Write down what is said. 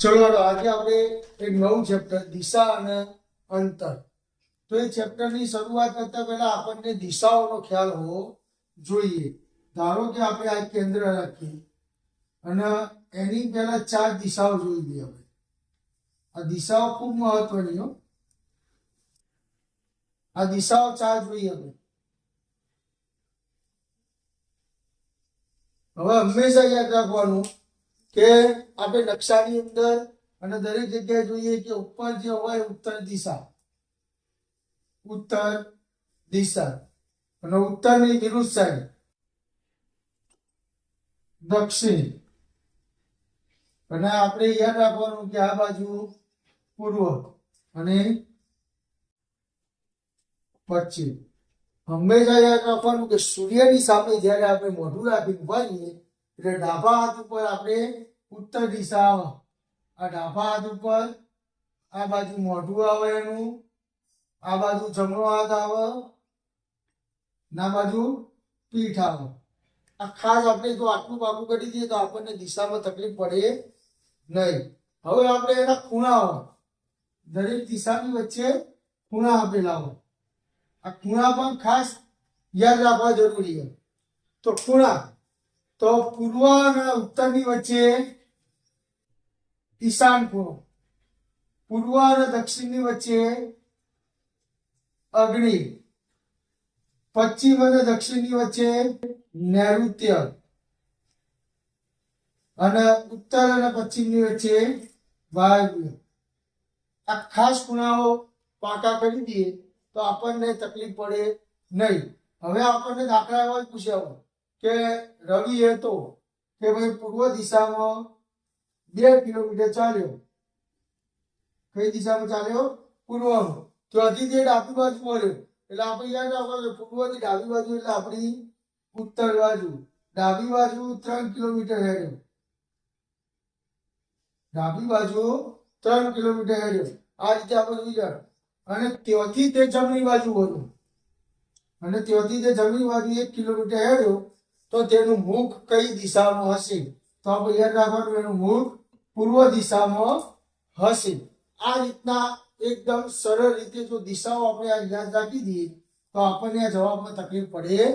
ચલો આજે આપણે એક નવું ચેપ્ટર દિશા અને અંતર. તો એ ચેપ્ટરની શરૂઆત કરતા પહેલા આપણને દિશાઓનો ખ્યાલ હોવો જોઈએ. ધારો કે આપણે આ કેન્દ્ર રાખીએ, અને એની પહેલા ચાર દિશાઓ જોઈ લઈએ આપણે. આ દિશાઓ ખૂબ મહત્વની હો. આ દિશાઓ ચાર જોઈએ આપણે. હવે હંમેશા યાદ રાખવાનું કે આપણે નકશાની અંદર અને દરેક જગ્યાએ જોઈએ કે ઉપર જે હોય ઉત્તર દિશા. ઉત્તર દિશા. અને ઉત્તરની વિરુદ્ધ સાઈડ દક્ષિણ. અને આપણે યાદ રાખવાનું કે આ બાજુ પૂર્વ અને પશ્ચિમ. હંમેશા યાદ રાખવાનું કે સૂર્યની સામે જ્યારે આપણે મોઢું રાખી ઊભા રહીએ એટલે ડાબા હાથ ઉપર આપણે ઉત્તર દિશા આ ડાબા હાથ ઉપર આ બાજુ મોઢું આવે એનું. આ બાજુ જમણો હાથ આવે. ના બાજુ પીઠ આવે. આ ખાસ આપણે જો આટલું પાકું કરી દઈએ તો આપણને દિશામાં તકલીફ પડે નહીં. હવે આપણે એના ખૂણાઓ દરેક દિશાની વચ્ચે ખૂણા આપેલા હોય આ ખૂણા પણ ખાસ યાદ રાખવા જરૂરી છે. તો ખૂણા તો પૂર્વ અને ઉત્તરની વચ્ચે ઈશાન ખૂણો. પૂર્વ અને દક્ષિણની વચ્ચે અગ્નિ. પશ્ચિમ અને દક્ષિણની વચ્ચે નૈઋત્ય. અને ઉત્તર અને પશ્ચિમની વચ્ચે વાયવ્ય. આ ખાસ ખૂણાઓ પાકા કરી દઈએ તો આપણને તકલીફ પડે નહીં. હવે આપણને દાખલા એવા જ પૂછ્યા હોય. કે રવિ હતો કે ભાઈ પૂર્વ દિશામાં બે કિલોમીટર ચાલ્યો. કઈ દિશામાં ચાલ્યો? પૂર્વમાં. તો હજી તે ડાબી બાજુ મળ્યો. એટલે આપણે યાદ રાખવાનું પૂર્વથી ડાબી બાજુ એટલે આપણી ઉત્તર બાજુ. ડાબી બાજુ ત્રણ કિલોમીટર હેડ્યો. ડાબી બાજુ ત્રણ કિલોમીટર હેડ્યો. આ રીતે આપણે વિચાર અને ત્યાંથી તે જમણી બાજુ હતું અને ત્યાંથી તે જમણી બાજુ એક કિલોમીટર હેડ્યો. તો તેનું મુખ કઈ દિશામાં હશે? તો આપણે યાદ રાખવાનું, એનું મુખ પૂર્વ દિશામાં હશે. આ રીતના એકદમ સરળ રીતે જો દિશાઓ આપણે યાદ રાખી દઈએ, તો આપણને આ જવાબમાં તકલીફ પડે